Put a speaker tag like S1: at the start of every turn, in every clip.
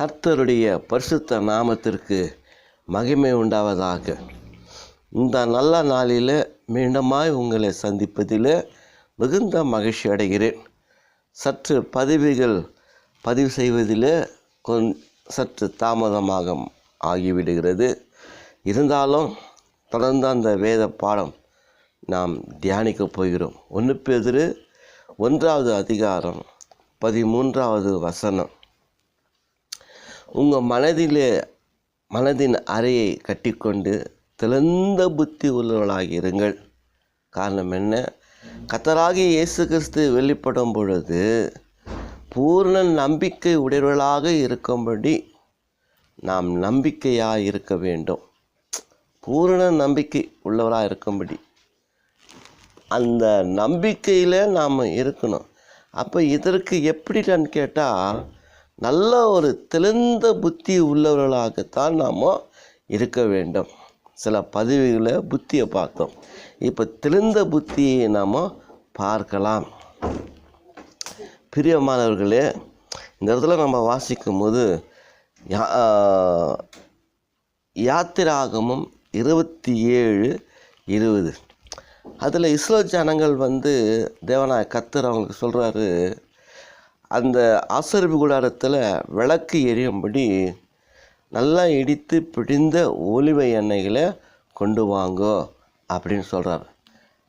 S1: கர்த்தருடைய பரிசுத்த நாமத்திற்கு மகிமை உண்டாவதாக. இந்த நல்ல நாளில் மீண்டுமாய் உங்களை சந்திப்பதில் மிகுந்த மகிழ்ச்சி அடைகிறேன். சற்று பதிவுகள் பதிவு செய்வதில் கொஞ் சற்று தாமதமாக ஆகிவிடுகிறது. இருந்தாலும் தொடர்ந்து அந்த வேத பாடம் நாம் தியானிக்கப் போகிறோம். ஒன்று பேதிரு ஒன்றாவது அதிகாரம் பதிமூன்றாவது வசனம். உங்கள் மனதிலே மனதின் அறையை கட்டிக்கொண்டு திறந்த புத்தி உள்ளவர்களாக இருங்கள். காரணம் என்ன? கத்தராகி இயேசு கிறிஸ்து வெளிப்படும் பொழுது பூர்ண நம்பிக்கை உடையவர்களாக இருக்கும்படி நாம் நம்பிக்கையாக இருக்க வேண்டும். பூரண நம்பிக்கை உள்ளவராக இருக்கும்படி. அந்த நம்பிக்கையில் நாம் இருக்கணும். அப்போ இதற்கு எப்படின்னு கேட்டால் நல்ல ஒரு தெளிந்த புத்தி உள்ளவர்களாகத்தான் நாம் இருக்க வேண்டும். சில பதவிகளை புத்தியை பார்த்தோம். இப்போ தெளிந்த புத்தியை நாம் பார்க்கலாம். பிரியமானவர்களே இந்த இடத்துல நம்ம வாசிக்கும் போது யா- இருபத்தி ஏழு இருபது. அதில் இஸ்ரோ ஜனங்கள் வந்து தேவனாய் கத்தர் அவங்களுக்கு சொல்கிறாரு அந்த ஆசரிப்பு கூடாரத்தில் விளக்கு எரியும்படி நல்லா இடித்து பிடிந்த ஒலிவ எண்ணெய்களை கொண்டு வாங்கோ அப்படின்னு சொல்கிறார்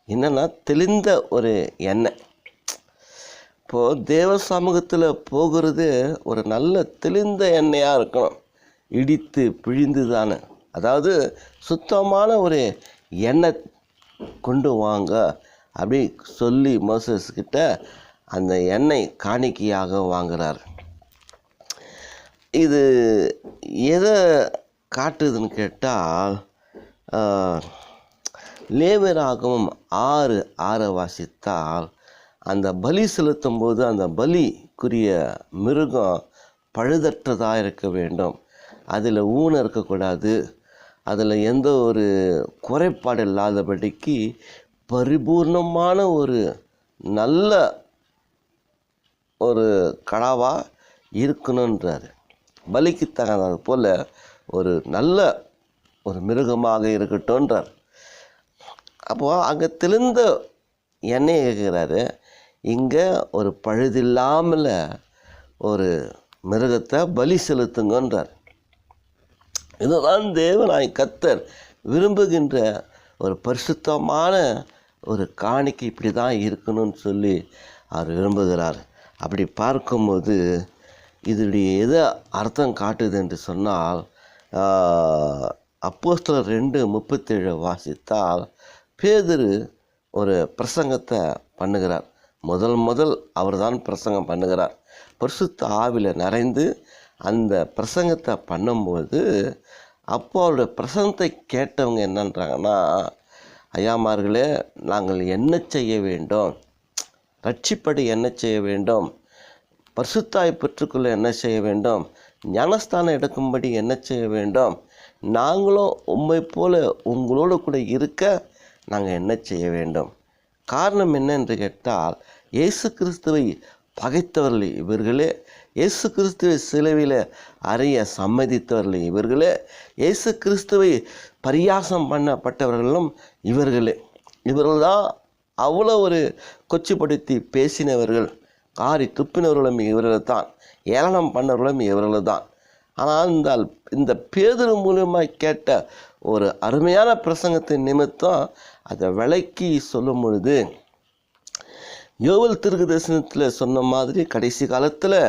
S1: என்னென்னா தெளிந்த ஒரு எண்ணெய். இப்போது தேவ சமூகத்தில் போகிறது ஒரு நல்ல தெளிந்த எண்ணெயாக இருக்கணும். இடித்து பிழிந்து தானே அதாவது சுத்தமான ஒரு எண்ணெய் கொண்டு வாங்க அப்படி சொல்லி மோசஸ்கிட்ட அந்த எண்ணெய் காணிக்கையாக வாங்குகிறார் இது எதை காட்டுதுன்னு கேட்டால் லேவராகவும் ஆறு ஆறை வாசித்தால் அந்த பலி செலுத்தும் போது அந்த பலிக்குரிய மிருகம் பழுதற்றதாக இருக்க வேண்டும். அதில் ஊனம் இருக்கக்கூடாது. அதில் எந்த ஒரு குறைபாடு இல்லாதபடிக்கு பரிபூர்ணமான ஒரு நல்ல ஒரு கடாவாக இருக்கணுன்றார் பலிக்கு தகுந்தது போல் ஒரு நல்ல ஒரு மிருகமாக இருக்கட்டும்ன்றார். அப்போது அங்கே தெளிந்த எண்ணெயை கேட்குறாரு இங்கே ஒரு பழுதில்லாமல் ஒரு மிருகத்தை பலி செலுத்துங்கன்றார். இதுதான் தேவனாய் கத்தர் விரும்புகின்ற ஒரு பரிசுத்தமான ஒரு காணிக்கை இப்படி தான் இருக்கணும்னு சொல்லி அவர் விரும்புகிறார். அப்படி பார்க்கும்போது இதனுடைய எதை அர்த்தம் காட்டுது என்று சொன்னால் அப்போஸ்தலர் ரெண்டு முப்பத்தேழு வாசித்தால் பேதரு ஒரு பிரசங்கத்தை பண்ணுகிறார். முதல் முதல் அவர் தான் பிரசங்கம் பண்ணுகிறார். பரிசுத்த ஆவில நிறைந்து அந்த பிரசங்கத்தை பண்ணும்போது அப்போ அவருடைய பிரசங்கத்தை கேட்டவங்க என்னன்றாங்கன்னா ஐயாமார்களே நாங்கள் என்ன செய்ய வேண்டும்? ரட்சிப்படி என்ன செய்ய வேண்டும்? பரிசுத்தாய் பெற்றுக்கொள்ள என்ன செய்ய வேண்டும்? ஞானஸ்தானம் எடுக்கும்படி என்ன செய்ய வேண்டும்? நாங்களும் உம்மை போல உங்களோடு கூட இருக்க நாங்கள் என்ன செய்ய வேண்டும்? காரணம் என்ன என்று கேட்டால் இயேசு கிறிஸ்துவை பகைத்தவர்கள் இவர்களே இயேசு கிறிஸ்துவை சிலுவையில் அறிய சம்மதித்தவர்கள் இவர்களே இயேசு கிறிஸ்துவை பரியாசம் பண்ணப்பட்டவர்களும் இவர்களே. இவர்கள் தான் அவ்வளோ ஒரு கொச்சிப்படுத்தி பேசினவர்கள் காரி துப்பினவர்களும் இவர்கள் தான். ஏளனம் பண்ணவர்களும் இவர்கள் தான். ஆனால் இந்த இந்த பேதர் மூலியமாக கேட்ட ஒரு அருமையான பிரசங்கத்தின் நிமித்தம் அதை விளக்கி சொல்லும் பொழுது யோவல் திருக்கு தரிசனத்தில் சொன்ன மாதிரி கடைசி காலத்தில்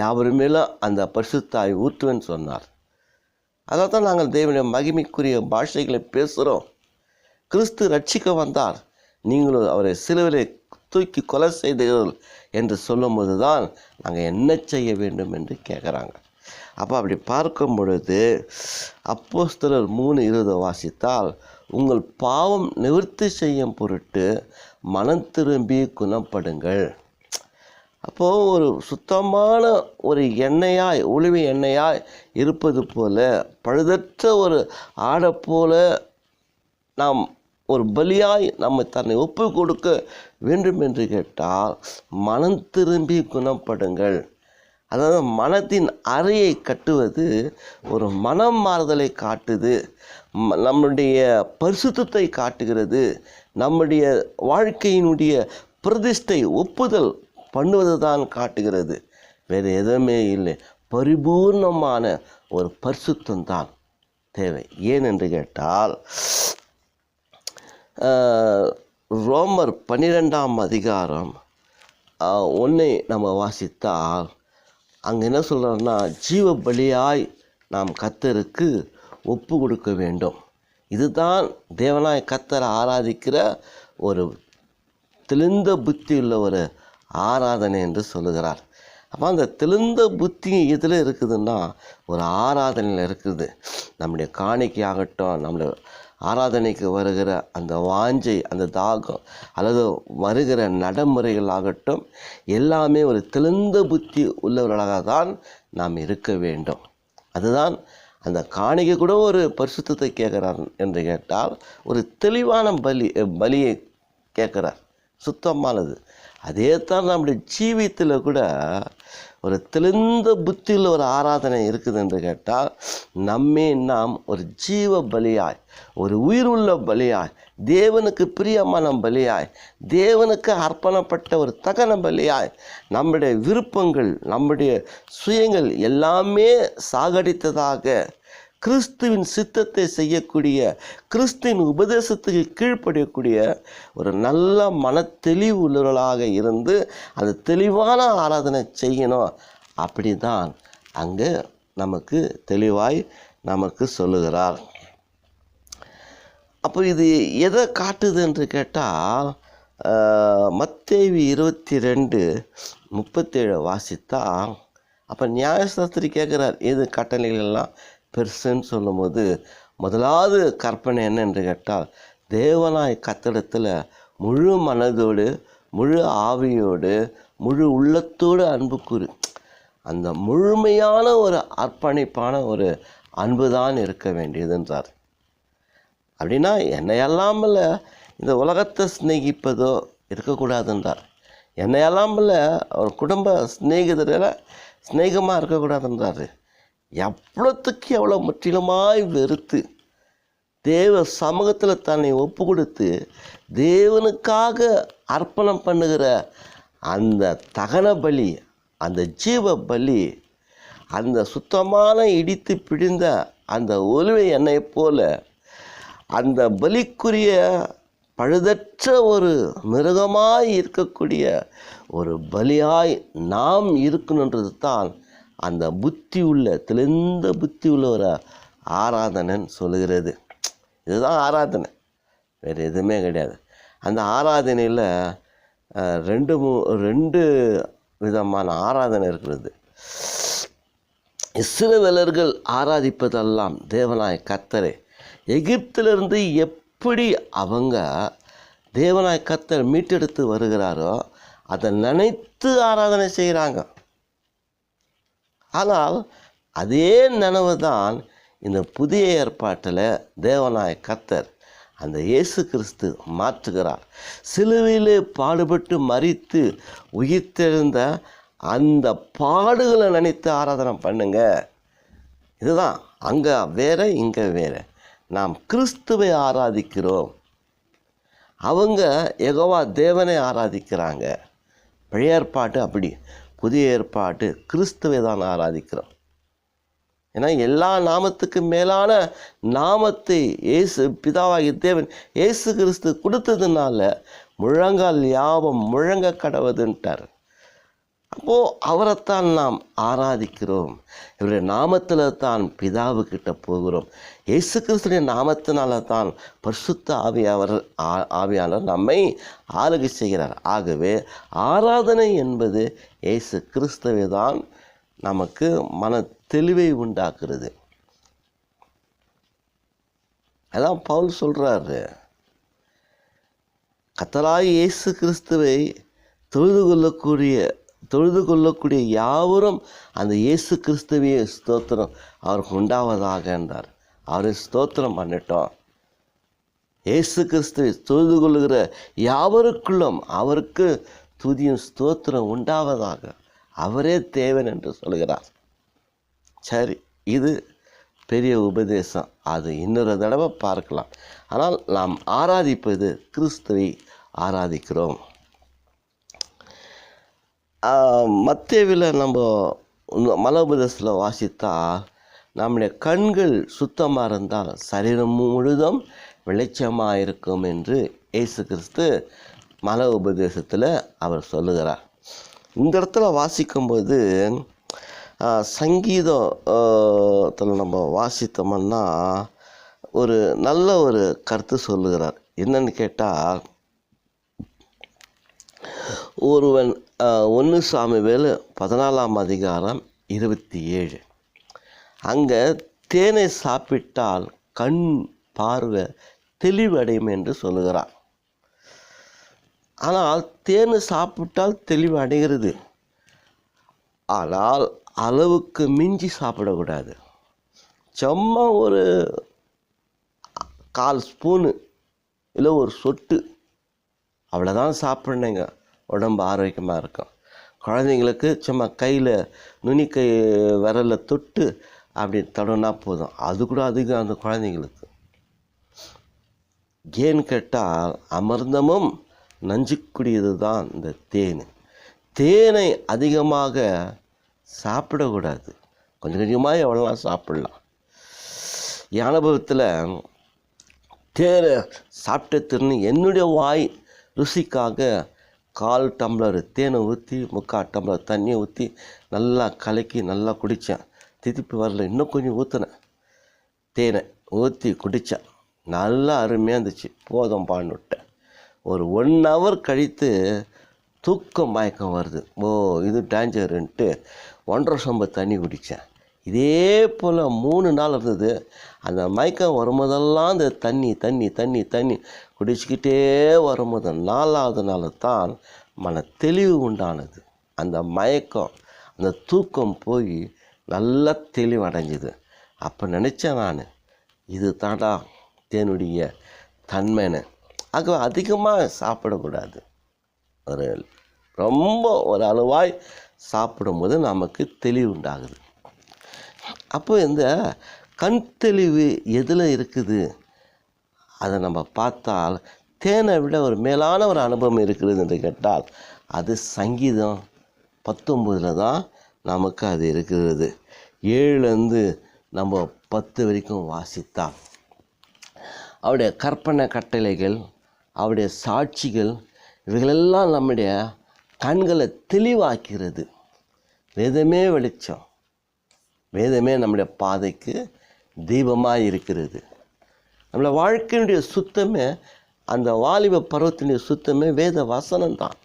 S1: யாவர் மேலும் அந்த பரிசுத்தாய் ஊற்றுவேன்னு சொன்னார். அதை தான் நாங்கள் தேவனுடைய மகிமைக்குரிய பாஷைகளை பேசுகிறோம் கிறிஸ்து ரட்சிக்க வந்தார். நீங்களும் அவரை சிலுவிலே தூக்கி கொலை செய்தீர்கள் என்று சொல்லும்போது தான் நாங்கள் என்ன செய்ய வேண்டும் என்று கேட்குறாங்க அப்போ அப்படி பார்க்கும் பொழுது அப்போஸ்தலர் மூணு இருபது வாசித்தால் உங்கள் பாவம் நிவர்த்தி செய்யும் பொருட்டு மனம் திரும்பி குணப்படுங்கள். அப்போது ஒரு சுத்தமான ஒரு எண்ணெயாய் ஒளிவு எண்ணெயாய் இருப்பது போல பழுதற்ற ஒரு ஆடை போல நாம் ஒரு பலியாய் நம்ம தன்னை ஒப்பு கொடுக்க வேண்டும் என்று கேட்டால் மனம் திரும்பி குணப்படுங்கள். அதாவது மனத்தின் அறையை கட்டுவது ஒரு மனம் மாறுதலை காட்டுது ம- நம்முடைய பரிசுத்தத்தை காட்டுகிறது நம்முடைய வாழ்க்கையினுடைய பிரதிஷ்டை ஒப்புதல் பண்ணுவது தான் காட்டுகிறது. வேறு எதுவுமே இல்லை. பரிபூர்ணமான ஒரு பரிசுத்தம் தான் தேவை. ஏன் என்று கேட்டால் ரோமர் பன்னிரெண்டாம் அதிகாரம் ஒன்றை நம்ம வாசித்தால் அங்கே என்ன சொல்கிறாருன்னா ஜீவ பலியாய் நாம் கத்தருக்கு ஒப்பு கொடுக்க வேண்டும். இதுதான் தேவனாய் கத்தரை ஆராதிக்கிற ஒரு தெளிந்த புத்தி உள்ள ஒரு ஆராதனை என்று சொல்லுகிறார். அப்போ அந்த தெளிந்த புத்தி எதில் இருக்குதுன்னா ஒரு ஆராதனையில் இருக்குது. நம்முடைய காணிக்கையாகட்டும் நம்மளுடைய ஆராதனைக்கு வருகிற அந்த வாஞ்சை அந்த தாகம் அல்லது வருகிற நடைமுறைகள் ஆகட்டும் எல்லாமே ஒரு தெளிந்த புத்தி உள்ளவர்களாக தான் நாம் இருக்க வேண்டும். அதுதான் அந்த காணிக்கை கூட ஒரு பரிசுத்தத்தை கேட்குறார் என்று கேட்டால் ஒரு தெளிவான பலி பலியை கேட்குறார். சுத்தமானது. அதே தான் நம்முடைய ஜீவியத்தில் கூட ஒரு தெளிந்த புத்தியில் ஒரு ஆராதனை இருக்குது என்று கேட்டால் நம்மை நாம் ஒரு ஜீவ பலியாய் ஒரு உயிர் உள்ள பலியாய் தேவனுக்கு பிரியமான பலியாய் தேவனுக்கு அர்ப்பணப்பட்ட ஒரு தகன பலியாய் நம்முடைய விருப்பங்கள் நம்முடைய சுயங்கள் எல்லாமே சாகடித்ததாக கிறிஸ்துவின் சித்தத்தை செய்யக்கூடிய கிறிஸ்துவின் உபதேசத்துக்கு கீழ்ப்படியக்கூடிய ஒரு நல்ல மன தெளிவு உள்ளவர்களாக இருந்து அந்த தெளிவான ஆராதனை செய்யணும் அப்படி தான் அங்கே நமக்கு தெளிவாய் நமக்கு சொல்லுகிறார். அப்போ இது எதை காட்டுது என்று கேட்டால் மத்தேவி இருபத்தி ரெண்டு முப்பத்தேழு வாசித்தா அப்போ நியாயசாஸ்திரி கேட்குறார் எது கட்டளைகள் எல்லாம்? பெருசுன்னு சொல்லும்போது முதலாவது கற்பனை என்ன? என்று கேட்டால் தேவனாய் கத்தடத்தில் முழு மனதோடு முழு ஆவியோடு முழு உள்ளத்தோடு அன்பு கூறு. அந்த முழுமையான ஒரு அர்ப்பணிப்பான ஒரு அன்பு தான் இருக்க வேண்டியதுன்றார் அப்படின்னா என்னையெல்லாமல் இந்த உலகத்தை சிநேகிப்பதோ இருக்கக்கூடாதுன்றார் என்னையெல்லாமல் ஒரு குடும்ப சிநேகிதரில் சிநேகமாக இருக்கக்கூடாதுன்றாரு எவ்வளோத்துக்கு எவ்வளோ முற்றிலுமாய் வெறுத்து தேவ சமூகத்தில் தன்னை ஒப்பு கொடுத்து தேவனுக்காக அர்ப்பணம் பண்ணுகிற அந்த தகன பலி அந்த ஜீவ பலி அந்த சுத்தமான இடித்து பிழிந்த அந்த ஒலுவை எண்ணெய் போல அந்த பலிக்குரிய பழுதற்ற ஒரு மிருகமாய் இருக்கக்கூடிய ஒரு பலியாய் நாம் இருக்கணுன்றது தான் அந்த புத்தி உள்ள தெளிந்த புத்தி உள்ள ஒரு ஆராதனைன்னு சொல்லுகிறது. இதுதான் ஆராதனை. வேறு எதுவுமே கிடையாது. அந்த ஆராதனையில் ரெண்டு மூ ரெண்டு விதமான ஆராதனை இருக்கிறது. இஸ்ரவேலர்கள் ஆராதிப்பதெல்லாம் தேவனாய் கத்தரை எகிப்திலிருந்து எப்படி அவங்க தேவனாய் கத்தர் மீட்டெடுத்து வருகிறாரோ அதை நினைத்து ஆராதனை செய்கிறாங்க ஆனால் அதே நினைவு தான் இந்த புதிய ஏற்பாட்டில் தேவனாய் கத்தர் அந்த இயேசு கிறிஸ்து மாற்றுகிறார். சிலுவையிலே பாடுபட்டு மறித்து உயிர்த்தெழுந்த அந்த பாடுகளை நினைத்து ஆராதனை பண்ணுங்க. இதுதான். அங்கே வேற இங்கே வேற. நாம் கிறிஸ்துவை ஆராதிக்கிறோம். அவங்க எகவா தேவனை ஆராதிக்கிறாங்க. பழைய ஏற்பாட்டு அப்படி. புதிய ஏற்பாட்டு கிறிஸ்துவை தான் ஆராதிக்கிறோம். ஏன்னா எல்லா நாமத்துக்கு மேலான நாமத்தை இயேசு பிதாவாகிய தேவன் ஏசு கிறிஸ்து கொடுத்ததுனால முழங்கால் யாவும் முழங்க கடவுதுன்ட்டார். அப்போது அவரைத்தான் நாம் ஆராதிக்கிறோம். இவருடைய நாமத்தில் தான் பிதாவுக்கிட்ட போகிறோம். இயேசு கிறிஸ்துடைய நாமத்தினால தான் பரிசுத்த ஆவியாவர் ஆ- நம்மை ஆளுகை செய்கிறார். ஆகவே ஆராதனை என்பது இயேசு கிறிஸ்துவை தான் நமக்கு மன தெளிவை உண்டாக்குறது அதான் பவுல் சொல்கிறாரு கத்தராய் இயேசு கிறிஸ்துவை தொழுது கொள்ளக்கூடிய தொழுது கொள்ளக்கூடிய யாவரும் அந்த இயேசு கிறிஸ்துவையே ஸ்தோத்திரம் அவருக்கு உண்டாவதாக என்றார். அவரை ஸ்தோத்திரம் பண்ணிட்டோம். இயேசு கிறிஸ்துவை தொழுது கொள்ளுகிற யாவருக்குள்ளும் அவருக்கு துதியும் ஸ்தோத்திரம் உண்டாவதாக அவரே தேவன் என்று சொல்கிறார். சரி இது பெரிய உபதேசம். அது இன்னொரு தடவை பார்க்கலாம். ஆனால் நாம் ஆராதிப்பது கிறிஸ்துவை ஆராதிக்கிறோம். மத்தியவில் நம்ம மலோபதேசத்தில் வாசித்தால் நம்முடைய கண்கள் சுத்தமாக இருந்தால் சரீரம் முழுதும் வெளிச்சமாக இருக்கும் என்று இயேசு கிறிஸ்து மல உபதேசத்தில் அவர் சொல்லுகிறார். இந்த இடத்துல வாசிக்கும்போது சங்கீதத்தில் நம்ம வாசித்தோம்னா ஒரு நல்ல ஒரு கருத்து சொல்லுகிறார். என்னன்னு கேட்டால் ஒருவன் ஒன்று சாமி வேலு பதினாலாம் அதிகாரம் இருபத்தி ஏழு. அங்கே தேனை சாப்பிட்டால் கண் பார்வை தெளிவடையும் என்று சொல்லுகிறார். ஆனால் தேன் சாப்பிட்டால் தெளிவு அடைகிறது ஆனால் அளவுக்கு மிஞ்சி சாப்பிடக்கூடாது. சும்மா ஒரு கால் ஸ்பூனு இல்லை ஒரு சொட்டு அவ்வளோதான் சாப்பிட்ணுங்க. உடம்பு ஆரோக்கியமாக இருக்கும். குழந்தைங்களுக்கு சும்மா கையில் நுனிக்கை விரலில் தொட்டு அப்படி தடவினா போதும். அது கூட அதிகம் அந்த குழந்தைங்களுக்கு. ஏன்னு கேட்டால் அமிர்தமும் நஞ்சுக்குடியது தான் இந்த தேன். தேனை அதிகமாக சாப்பிடக்கூடாது. கொஞ்சம் கொஞ்சமாக எவ்வளோலாம் சாப்பிட்லாம். என் அனுபவத்தில் தேனை சாப்பிட்ட திறனு என்னுடைய வாய் ருசிக்காக கால் டம்ளர் தேனை ஊற்றி முக்கால் டம்ளர் தண்ணியை ஊற்றி நல்லா கலக்கி நல்லா குடித்தேன் திருப்பி வரல. இன்னும் கொஞ்சம் ஊற்றினேன் தேனை ஊற்றி குடித்தேன் நல்லா அருமையாக இருந்துச்சு. போதும் பான்னு விட்டேன் ஒரு ஒன் ஹவர் கழித்து தூக்கம் மயக்கம் வருது. ஓ இது டேஞ்சருன்ட்டு ஒன்றரை சொம்ப தண்ணி குடித்தேன் இதே போல் மூணு நாள் இருந்தது. அந்த மயக்கம் வரும்போதெல்லாம் அந்த தண்ணி தண்ணி தண்ணி தண்ணி குடிச்சிக்கிட்டே வரும்போது நாலாவது நாள் தான் மன தெளிவு உண்டானது. அந்த மயக்கம் அந்த தூக்கம் போய் நல்லா தெளிவடைஞ்சுது. அப்போ நினச்சேன் நான் இது தாண்டா தேனுடைய தன்மைன்னு. ஆக அதிகமாக சாப்பிடக்கூடாது. ஒரு ரொம்ப ஒரு அளவாய் சாப்பிடும்போது நமக்கு தெளிவு உண்டாகுது. அப்போ இந்த கண் தெளிவு எதில் இருக்குது? அதை நம்ம பார்த்தால் தேனை விட ஒரு மேலான ஒரு அனுபவம் இருக்கிறது என்று கேட்டால் அது சங்கீதம் பத்தொம்பதில் தான் நமக்கு அது இருக்கிறது. ஏழுலேருந்து நம்ம பத்து வரைக்கும் வாசித்தால் அவருடைய கற்பனை கட்டளைகள் அவருடைய சாட்சிகள் இவைகளெல்லாம் நம்முடைய கண்களை தெளிவாக்கிறது. வேதமே வெளிச்சம். வேதமே நம்முடைய பாதைக்கு தீபமாக இருக்கிறது. நம்மளை வாழ்க்கையினுடைய சுத்தமே அந்த வாலிப பருவத்தினுடைய சுத்தமே வேத வசனம் தான்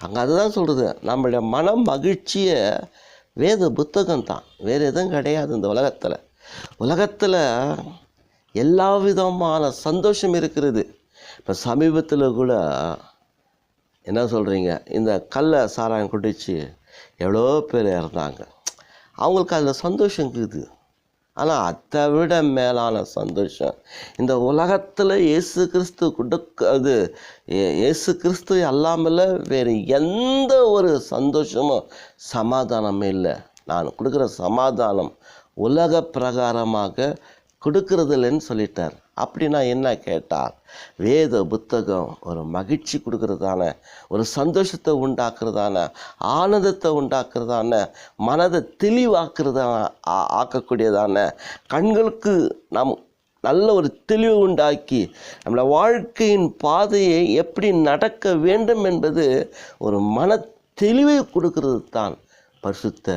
S1: அங்கே அதுதான் சொல்கிறது நம்மளுடைய மன மகிழ்ச்சியை வேத புத்தகம் தான் வேறு எதுவும் கிடையாது இந்த உலகத்தில். உலகத்தில் எல்லா விதமான சந்தோஷம் இருக்கிறது. இப்போ சமீபத்தில் கூட என்ன சொல்கிறீங்க இந்த கல்லை சாராயம் குடித்து எவ்வளோ பேர் இறந்தாங்க. அவங்களுக்கு அதில் சந்தோஷம் இருக்குது. ஆனால் அதை விட மேலான சந்தோஷம். இந்த உலகத்தில் இயேசு கிறிஸ்து கொடுக்க அது ஏ- இயேசு கிறிஸ்து அல்லாமல் வேறு எந்த ஒரு சந்தோஷமும் சமாதானமே இல்லை. நான் கொடுக்குற சமாதானம் உலக பிரகாரமாக கொடுக்கறதில்லைன்னு சொல்லிட்டார். அப்படின்னா என்ன கேட்டால் வேத புத்தகம் ஒரு மகிழ்ச்சி கொடுக்கறதான ஒரு சந்தோஷத்தை உண்டாக்குறதான ஆனந்தத்தை உண்டாக்குறதான மனதை தெளிவாக்குறதான ஆ- ஆக்கக்கூடியதான கண்களுக்கு நம் நல்ல ஒரு தெளிவு உண்டாக்கி நம்மளை வாழ்க்கையின் பாதையை எப்படி நடக்க வேண்டும் என்பது ஒரு மன தெளிவை கொடுக்கறது தான் பரிசுத்த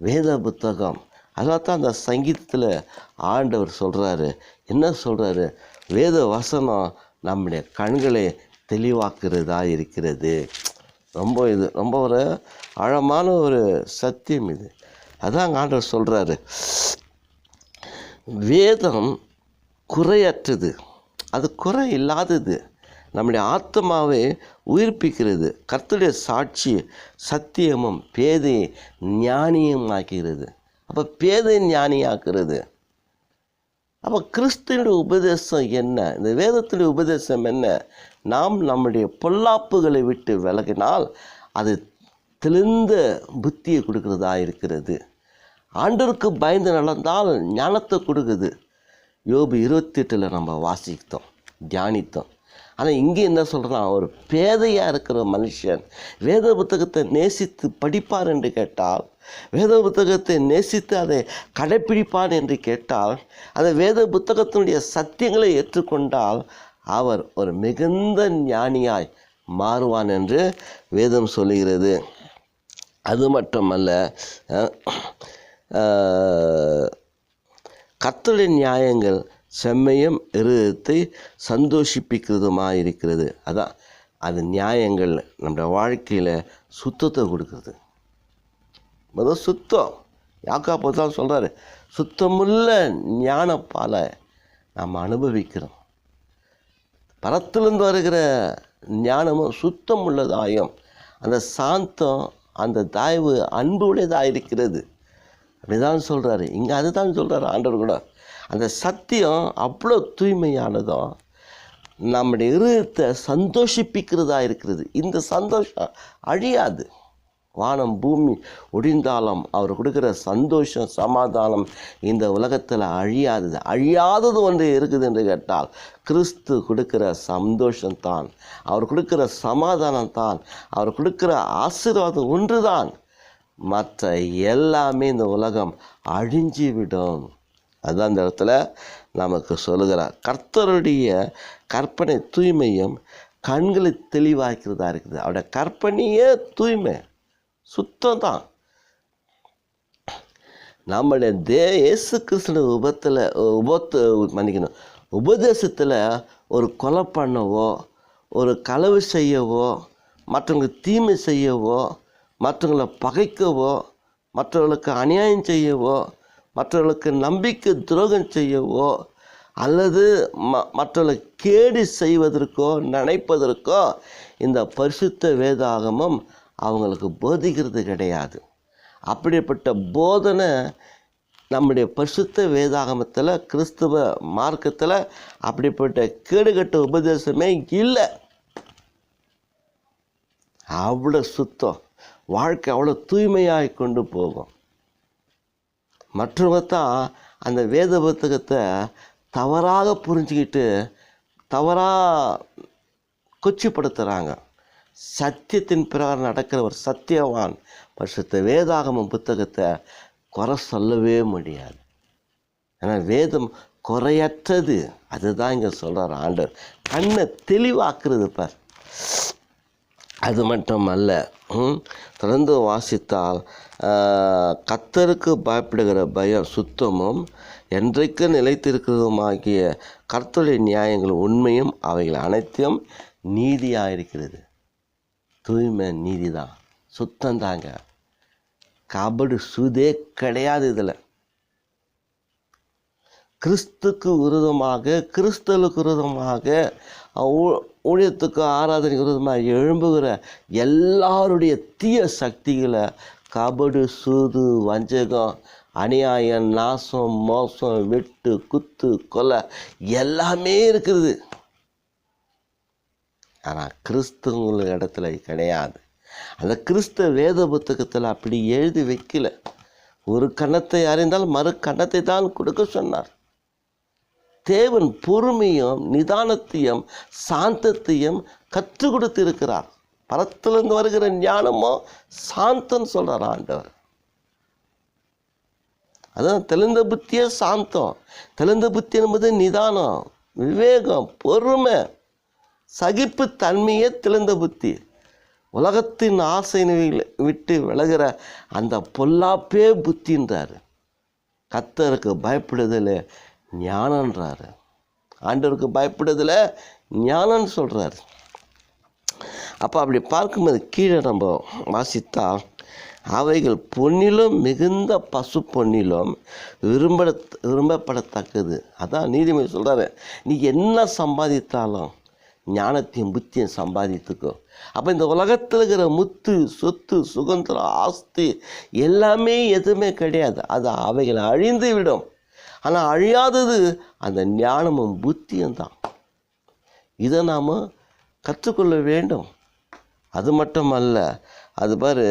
S1: வேத புத்தகம். அதான் தான் அந்த சங்கீதத்தில் ஆண்டவர் சொல்கிறாரு என்ன சொல்கிறாரு வேத வசனம் நம்முடைய கண்களை தெளிவாக்குறதா இருக்கிறது. ரொம்ப இது ரொம்ப ஒரு ஆழமான ஒரு சத்தியம் இது. அதான் ஆண்டவர் சொல்கிறாரு வேதம் குறையற்றது. அது குறை இல்லாதது. நம்முடைய ஆத்மாவை உயிர்ப்பிக்கிறது. கர்த்தருடைய சாட்சி சத்தியமும் பேதையை ஞானியும் ஆக்குகிறது. அப்போ பேதை ஞானியாக்குறது. அப்போ கிறிஸ்துவனுடைய உபதேசம் என்ன? இந்த வேதத்துடைய உபதேசம் என்ன? நாம் நம்முடைய பொல்லாப்புகளை விட்டு விலகினால் அது தெளிந்த புத்தியை கொடுக்கிறதா இருக்கிறது. ஆண்டருக்கு பயந்து நடந்தால் ஞானத்தை கொடுக்குது. யோபு இருபத்தெட்டில் நம்ம வாசித்தோம் தியானித்தோம். ஆனால் இங்கே என்ன சொல்கிறான் ஒரு பேதையாக இருக்கிற மனுஷன் வேத புத்தகத்தை நேசித்து படிப்பார் என்று கேட்டால் வேத புத்தகத்தை நேசித்து அதை கடைப்பிடிப்பான் என்று கேட்டால் அந்த வேத புத்தகத்தினுடைய சத்தியங்களை ஏற்றுக்கொண்டால் அவர் ஒரு மிகுந்த ஞானியாய் மாறுவான் என்று வேதம் சொல்லுகிறது. அது மட்டுமல்ல அஹ், நியாயங்கள் செம்மையும் இருதயத்தை சந்தோஷிப்பிக்கிறதுமாக இருக்கிறது அதான் அது நியாயங்கள் நம்முடைய வாழ்க்கையில் சுத்தத்தை கொடுக்குறது. முதல் சுத்தம். யாக்கா தான் சொல்கிறாரு சுத்தமுள்ள ஞானப்பாலை நாம் அனுபவிக்கிறோம். பரத்திலிருந்து வருகிற ஞானமும் சுத்தம் உள்ளதாயும் அந்த சாந்தம் அந்த தாய்வு அன்பு உடையதாக இருக்கிறது. அப்படிதான் சொல்கிறாரு இங்கே அதுதான் சொல்கிறாரு ஆண்டவர் கூட. அந்த சத்தியம் அவ்வளோ தூய்மையானதும் நம்முடைய இருதயத்தை சந்தோஷிப்பிக்கிறதா இருக்கிறது. இந்த சந்தோஷம் அழியாது. வானம் பூமி ஒடிந்தாலும் அவர் கொடுக்குற சந்தோஷம் சமாதானம் இந்த உலகத்தில் அழியாதது. அழியாதது ஒன்று இருக்குது என்று கேட்டால் கிறிஸ்து கொடுக்குற சந்தோஷம்தான் அவர் கொடுக்குற சமாதானம் தான். அவர் கொடுக்குற ஆசீர்வாதம் ஒன்று தான் மற்ற எல்லாமே இந்த உலகம் அழிஞ்சு விடும் அதுதான் இந்த இடத்துல நமக்கு சொல்லுகிறார். கர்த்தருடைய கற்பனை தூய்மையும் கண்களை தெளிவாக்கிறதா இருக்குது. அவருடைய கற்பனையே தூய்மை. சுத்தம் தான் நம்முடைய தே இயேசு கிறிஸ்துவ உபத்தில் உபத்து மன்னிக்கணும் உபதேசத்தில் ஒரு கொலை பண்ணவோ ஒரு களவு செய்யவோ மற்றவங்களுக்கு தீமை செய்யவோ மற்றவங்களை பகைக்கவோ மற்றவர்களுக்கு அநியாயம் செய்யவோ மற்றவர்களுக்கு நம்பிக்கை துரோகம் செய்யவோ அல்லது ம மற்றவர்களை கேடு செய்வதற்கோ நினைப்பதற்கோ இந்த பரிசுத்த வேதாகமம் அவங்களுக்கு போதிக்கிறது கிடையாது. அப்படிப்பட்ட போதனை நம்முடைய பரிசுத்த வேதாகமத்தில் கிறிஸ்துவ மார்க்கத்தில் அப்படிப்பட்ட கேடுகட்ட உபதேசமே இல்லை. அவ்வளோ சுத்தம். வாழ்க்கை அவ்வளோ தூய்மையாக கொண்டு போகும். மற்றவங்க தான் அந்த வேத புத்தகத்தை தவறாக புரிஞ்சுக்கிட்டு தவறாக கொச்சிப்படுத்துகிறாங்க சத்தியத்தின் பிரகாரம் நடக்கிற ஒரு சத்தியவான். பரிசுத்த வேதாகம புத்தகத்தை குறை சொல்லவே முடியாது. ஏன்னா வேதம் குறையற்றது. அதுதான் இங்கே சொல்கிறார் ஆண்டவர். கண்ணை தெளிவாக்குறது பார். அது மட்டும் அல்ல தொடர்ந்து வாசித்தால் கத்தருக்கு பயப்படுகிற பயம் சுத்தமும் என்றைக்கு நிலைத்திருக்கிறதுமாகிய கர்த்தருடைய நியாயங்கள் உண்மையும் அவைகள் அனைத்தையும் நீதியாக இருக்கிறது தூய்மை நீதி தான் சுத்தம் தாங்க கபடு சுதே கிடையாது இதில். கிறிஸ்துக்கு விரோதமாக கிறிஸ்தலுக்கு விரோதமாக ஊ- ஊழியத்துக்கு ஆராதனைக்கு விரோதமாக எழும்புகிற எல்லாருடைய தீய சக்திகளை கபடு சூது வஞ்சகம் அநியாயம் நாசம் மோசம் வெட்டு குத்து கொலை எல்லாமே இருக்குது. ஆனால் கிறிஸ்துவங்கள இடத்துல கிடையாது. அந்த கிறிஸ்த வேத புத்தகத்தில் அப்படி எழுதி வைக்கல. ஒரு கன்னத்தை அறிந்தால் மறு கன்னத்தை தான் கொடுக்க சொன்னார். தேவன் பொறுமையும் நிதானத்தையும் சாந்தத்தையும் கற்றுக் கொடுத்திருக்கிறார். பரத்திலிருந்து வருகிற ஞானமோ சாந்தம் சொல்கிறார் ஆண்டவர். அதான் தெளிந்த புத்தியே சாந்தம். தெளிந்த புத்தி என்பது நிதானம் விவேகம் பொறுமை. சகிப்பு தன்மையே திறந்த புத்தி. உலகத்தின் ஆசை விட்டு விலகிற அந்த பொல்லாப்பே புத்தின்றாரு. கத்தருக்கு பயப்படுதல் ஞானன்றாரு. ஆண்டவருக்கு பயப்படுதல் ஞானம்னு சொல்கிறாரு அப்போ அப்படி பார்க்கும்போது கீழே நம்ம வாசித்தால் அவைகள் பொன்னிலும் மிகுந்த பசு பொன்னிலும் விரும்ப விரும்பப்படத்தக்கது. அதான் நீதிமொழி சொல்கிறாரு நீ என்ன சம்பாதித்தாலும் ஞானத்தையும் புத்தியும் சம்பாதித்துக்கும் அப்போ இந்த உலகத்தில் இருக்கிற முத்து சொத்து சுதந்திரம் ஆஸ்தி எல்லாமே எதுவுமே கிடையாது. அது அவைகளை அழிந்து விடும் ஆனால் அழியாதது அந்த ஞானமும் புத்தியும் தான். இதை நாம் கற்றுக்கொள்ள வேண்டும். அது மட்டுமல்ல அது பாரு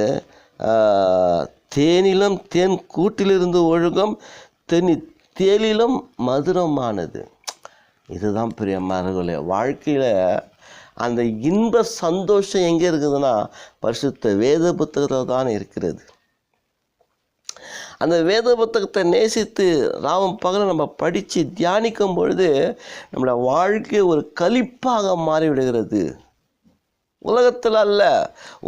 S1: தேனிலும் தேன் கூட்டிலிருந்து ஒழுகும் தெனி தேனிலும் மதுரமானது. இதுதான் பிரியமானவர்களே வாழ்க்கையில் அந்த இன்ப சந்தோஷம் எங்கே இருக்குதுன்னா பரிசுத்த வேத புத்தகத்தில் தான் இருக்கிறது. அந்த வேத புத்தகத்தை நேசித்து ராமம் பகல நம்ம படித்து தியானிக்கும் பொழுது நம்மளோட வாழ்க்கை ஒரு கழிப்பாக மாறிவிடுகிறது. உலகத்தில் அல்ல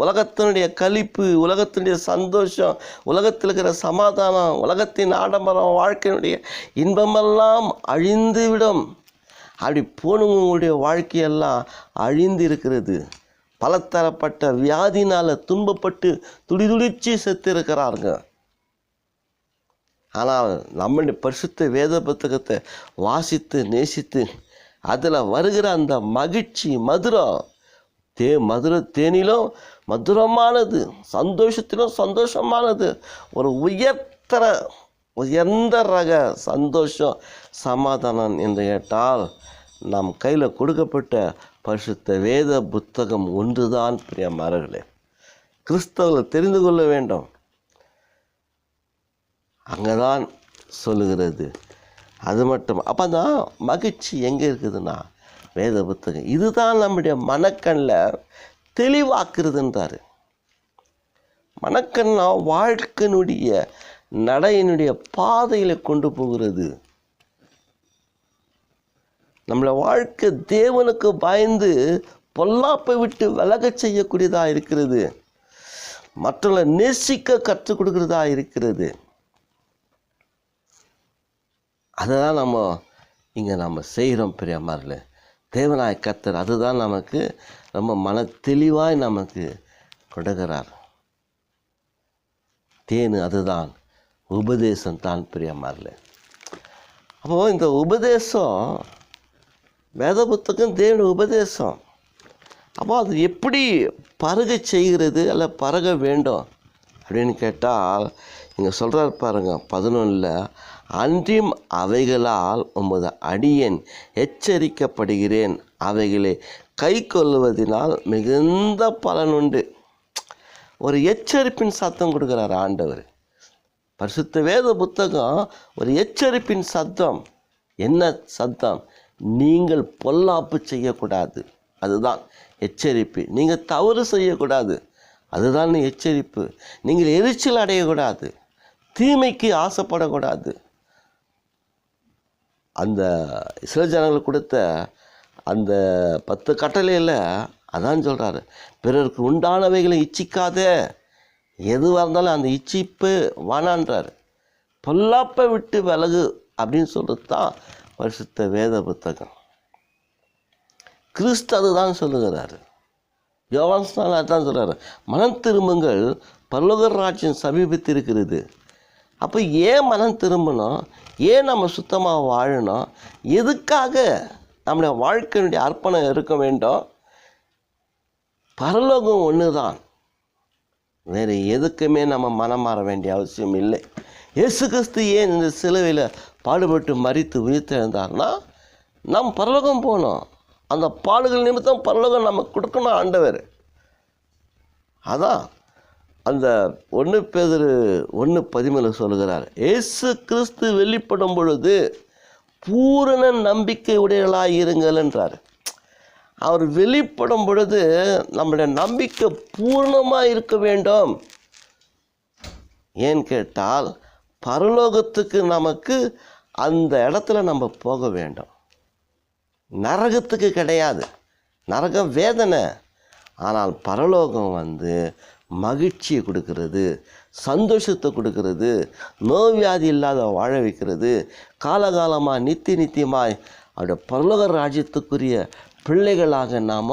S1: உலகத்தினுடைய கழிப்பு உலகத்தினுடைய சந்தோஷம் உலகத்தில் இருக்கிற சமாதானம் உலகத்தின் ஆடம்பரம் வாழ்க்கையினுடைய இன்பமெல்லாம் அழிந்துவிடும். அப்படி போனவங்களுடைய வாழ்க்கையெல்லாம் அழிந்து இருக்கிறது பலதரப்பட்ட வியாதினால் துன்பப்பட்டு துடிதுடிச்சு செத்து இருக்கிறாருங்க ஆனால் நம்மளுடைய பரிசுத்த வேத புத்தகத்தை வாசித்து நேசித்து அதில் வருகிற அந்த மகிழ்ச்சி மதுரம் தே மதுர தேனிலும் மதுரமானது சந்தோஷத்திலும் சந்தோஷமானது. ஒரு உயர்த்தர உயர்ந்த ரக சந்தோஷம் சமாதானம் என்று கேட்டால் நம் கையில் கொடுக்கப்பட்ட பரிசுத்த வேத புத்தகம் ஒன்றுதான் பிரியமானவர்களே. கிறிஸ்தவர்களை தெரிந்து கொள்ள வேண்டும். அங்கே தான் சொல்லுகிறது. அது மட்டும். அப்போ தான் மகிழ்ச்சி எங்கே இருக்குதுன்னா வேத புத்தகம். இதுதான் நம்முடைய மனக்கண்ணில் தெளிவாக்குறதுன்றாரு. மனக்கண்ணா வாழ்க்கையினுடைய நடையினுடைய பாதையில் கொண்டு போகிறது. நம்மளை வாழ்க்கை தேவனுக்கு பயந்து பொல்லாப்பை விட்டு விலக செய்யக்கூடியதாக இருக்கிறது. மற்றவங்களை நேசிக்க கற்றுக் கொடுக்குறதா இருக்கிறது. அதை தான் நம்ம இங்கே நம்ம செய்கிறோம் பெரியம்மாரில் தேவனாய் கத்தர் அதுதான் நமக்கு ரொம்ப மன தெளிவாய் நமக்கு கொடுக்கிறார். தேனு அதுதான். உபதேசம் தான் பிரியமாரில் அப்போது இந்த உபதேசம் வேத புத்தகம் தேவனுடைய உபதேசம். அப்போ அது எப்படி பருக செய்கிறது அல்ல பருக வேண்டும் அப்படின்னு கேட்டால் இங்கே சொல்கிறார் பாருங்க பதினொன்றில் அன்றியும் அவைகளால் உமது அடியன் எச்சரிக்கப்படுகிறேன். அவைகளை கை கொள்வதனால் மிகுந்த பலனுண்டு ஒரு எச்சரிப்பின் சத்தம் கொடுக்குறார் ஆண்டவர். பரிசுத்த வேத புத்தகம் ஒரு எச்சரிப்பின் சத்தம். என்ன சத்தம்? நீங்கள் பொல்லாப்பு செய்யக்கூடாது. அதுதான் எச்சரிப்பு. நீங்கள் தவறு செய்யக்கூடாது. அதுதான் எச்சரிப்பு. நீங்கள் எரிச்சல் அடையக்கூடாது. தீமைக்கு ஆசைப்படக்கூடாது. அந்த இஸ்ரேல் ஜனங்கள் கொடுத்த அந்த பத்து கட்டளையில் அதான் சொல்கிறாரு பிறருக்கு உண்டானவைகளை இச்சிக்காதே. எதுவாக இருந்தாலும் அந்த இச்சிப்பு வானான்றார். பொல்லாப்பை விட்டு விலகு அப்படின்னு சொல்கிறது தான் பரிசுத்த வேத புத்தகம். கிறிஸ்து அதுதான் சொல்லுகிறாரு. யோவான் ஸ்நானன் சொல்கிறார் சொல்கிறாரு மனம் திரும்புங்கள் பல்லோகர் ராஜ்யம் சமீபித்திருக்கிறது. அப்போ ஏன் மனம் திரும்பணும்? ஏன் நம்ம சுத்தமாக வாழணும்? எதுக்காக நம்முடைய வாழ்க்கையினுடைய அர்ப்பணம் இருக்க வேண்டும்? பரலோகம் ஒன்று தான் வேறு எதுக்குமே நம்ம மனம் மாற வேண்டிய அவசியம் இல்லை. இயேசு கிறிஸ்து ஏன் இந்த சிலுவையில் பாடுபட்டு மறித்து உயிர்த்தெழுந்தார்னா நாம் பரலோகம் போனோம். அந்த பாடுகள் நிமித்தம் பரலோகம் நம்ம கொடுக்கணும் ஆண்டவர். அதான் அந்த ஒன்று பேதர் ஒன்று பதிமூணு சொல்கிறார் இயேசு கிறிஸ்து வெளிப்படும் பொழுது பூரண நம்பிக்கை உடையவர்களாக இருங்கள் என்றார். அவர் வெளிப்படும் பொழுது நம்முடைய நம்பிக்கை பூர்ணமாக இருக்க வேண்டும். ஏன் கேட்டால் பரலோகத்துக்கு நமக்கு அந்த இடத்துல நம்ம போக வேண்டும். நரகத்துக்கு கிடையாது. நரகம் வேதனை. ஆனால் பரலோகம் வந்து மகிழ்ச்சியை கொடுக்கறது சந்தோஷத்தை கொடுக்கறது நோவியாதி இல்லாத வாழ வைக்கிறது காலகாலமாக நித்திய நித்தியமாய் அவருடைய பரலோக ராஜ்யத்துக்குரிய பிள்ளைகளாக நாம்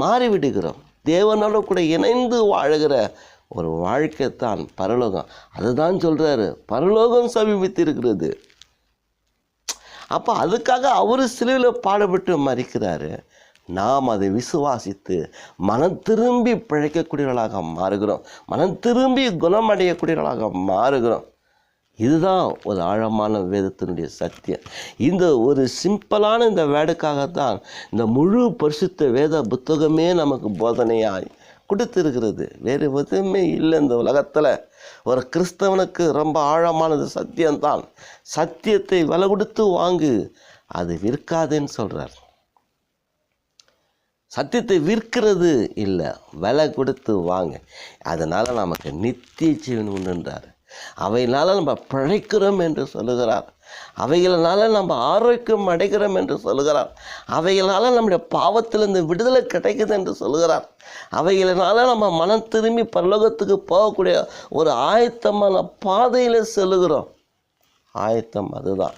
S1: மாறிவிடுகிறோம். தேவனோட கூட இணைந்து வாழுகிற ஒரு வாழ்க்கை தான் பரலோகம். அதுதான் சொல்கிறாரு பரலோகம் சமீபித்திருக்கிறது. அப்போ அதுக்காக அவர் சிலுவையில் பாடுபட்டு மறிக்கிறாரு. நாம் அதை விசுவாசித்து மனம் திரும்பி பிழைக்கக்கூடியவர்களாக மாறுகிறோம். மனம் திரும்பி குணமடையக்கூடியவர்களாக மாறுகிறோம். இதுதான் ஒரு ஆழமான வேதத்தினுடைய சத்தியம். இந்த ஒரு சிம்பிளான இந்த வேடுக்காகத்தான் இந்த முழு பரிசுத்த வேத புத்தகமே நமக்கு போதனையாய் கொடுத்துருக்கிறது. வேறு எதுவுமே இல்லை இந்த உலகத்தில். ஒரு கிறிஸ்தவனுக்கு ரொம்ப ஆழமானது சத்தியம்தான். சத்தியத்தை விலை கொடுத்து வாங்கு. அது விற்காதுன்னு சொல்கிறார் சத்தியத்தை விற்கிறது இல்லை விலை கொடுத்து வாங்க. அதனால் நமக்கு நித்திய ஜீவன் உண்டுன்றார். அவையினால் நம்ம பிழைக்கிறோம் என்று சொல்லுகிறார். அவைகளால் நம்ம ஆரோக்கியம் அடைகிறோம் என்று சொல்கிறார் அவைகளால் நம்முடைய பாவத்திலிருந்து விடுதலை கிடைக்குது என்று சொல்கிறார் அவைகளினால நம்ம மனம் திரும்பி பரலோகத்துக்கு போகக்கூடிய ஒரு ஆயத்தமான பாதையில் செல்லுகிறோம். ஆயத்தம் அதுதான்.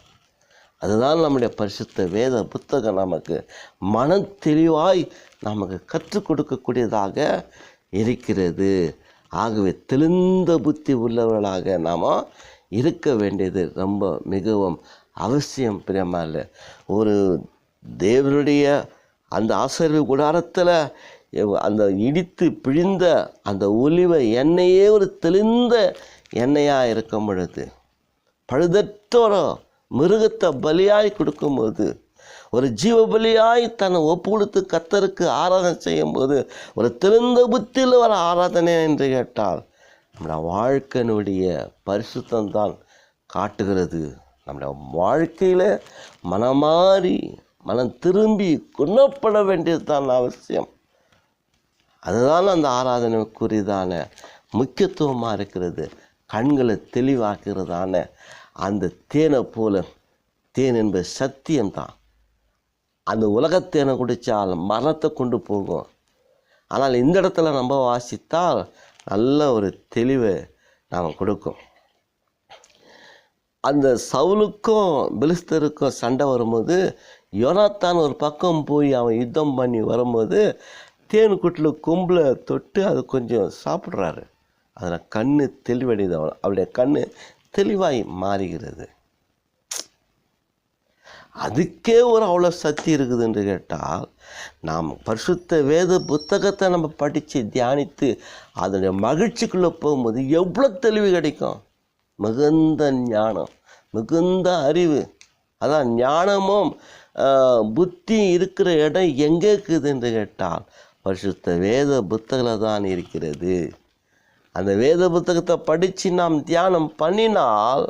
S1: அதுதான் நம்முடைய பரிசுத்த வேத புத்தகம் நமக்கு மன தெளிவாய் நமக்கு கற்றுக் கொடுக்கக்கூடியதாக இருக்கிறது. ஆகவே தெளிந்த புத்தி உள்ளவர்களாக நாம் இருக்க வேண்டியது ரொம்ப மிகவும் அவசியம் பிரியமாக ஒரு தேவனுடைய அந்த ஆசிரியர் கூடாரத்தில் அந்த இடித்து பிழிந்த அந்த ஒலிவை எண்ணெயே ஒரு தெளிந்த எண்ணெயாக இருக்கும் பொழுது பழுதற்ற மிருகத்தை பலியாய் கொடுக்கும்போது ஒரு ஜீவ பலியாய் தன்னை ஒப்பு கொடுத்து கத்தருக்கு ஆராதனை செய்யும்போது ஒரு திறந்த புத்தியில் வர ஆராதனை என்று கேட்டால் நம்முடைய வாழ்க்கையினுடைய பரிசுத்தம் தான் காட்டுகிறது. நம்முடைய வாழ்க்கையில் மனமாறி மனம் திரும்பி குணப்பட வேண்டியது தான் அவசியம். அதுதான் அந்த ஆராதனைக்குரியதான முக்கியத்துவமாக இருக்கிறது. கண்களை தெளிவாக்குறதான அந்த தேனை போல தேன் என்பது சத்தியம்தான். அந்த உலகத்தேனை குடித்தால் மரணத்தை கொண்டு போகும். ஆனால் இந்த இடத்துல நம்ம வாசித்தால் நல்ல ஒரு தெளிவை நாம் கொடுக்கும். அந்த சவுலுக்கும் பிலிஸ்தருக்கும் சண்டை வரும்போது யோனாத்தான் ஒரு பக்கம் போய் அவன் யுத்தம் பண்ணி வரும்போது தேன் குட்டில் கொம்பில் தொட்டு அது கொஞ்சம் சாப்பிட்றாரு. அதில் கண் தெளிவடையுது அவன் அவருடைய கண் தெளிவாய் மாறுகிறது. அதுக்கே ஒரு அவ்வளோ சக்தி இருக்குது என்று கேட்டால் நாம் பரிசுத்த வேத புத்தகத்தை நம்ம படித்து தியானித்து அதனுடைய மகிழ்ச்சிக்குள்ளே போகும்போது எவ்வளோ தெளிவு கிடைக்கும்? மிகுந்த ஞானம் மிகுந்த அறிவு. அதான் ஞானமும் புத்தி இருக்கிற இடம் எங்கே இருக்குது என்று கேட்டால் பரிசுத்த வேத புத்தகத்தில் தான் இருக்கிறது. அந்த வேத புத்தகத்தை படித்து நாம் தியானம் பண்ணினால்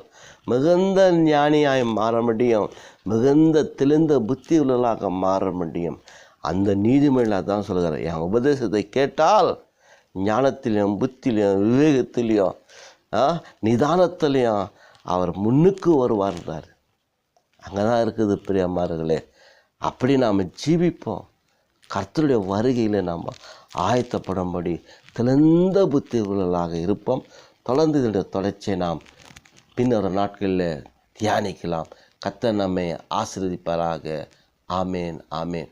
S1: மிகுந்த ஞானியாய் மாற முடியும். மிகுந்த தெளிந்த புத்தி உள்ளலாக மாற முடியும். அந்த நீதிமொழியில் தான் சொல்கிறார் என் உபதேசத்தை கேட்டால் ஞானத்திலையும் புத்திலையும் விவேகத்திலையும் ஆ, நிதானத்திலையும் அவர் முன்னுக்கு வருவார்ன்றார் அங்கே தான் இருக்குது பிரியமார்களே. அப்படி நாம் ஜீவிப்போம். கர்த்தருடைய வருகையில் நாம் ஆயத்தப்படும்படி தெளிந்த புத்தி உள்ளலாக இருப்போம். தொடர்ந்து இதனுடைய தொடர்ச்சியை நாம் பின்னர் நாட்களில் தியானிக்கலாம். கத்த நம்மை ஆசீர்வதிப்பாராக. ஆமேன் ஆமேன்.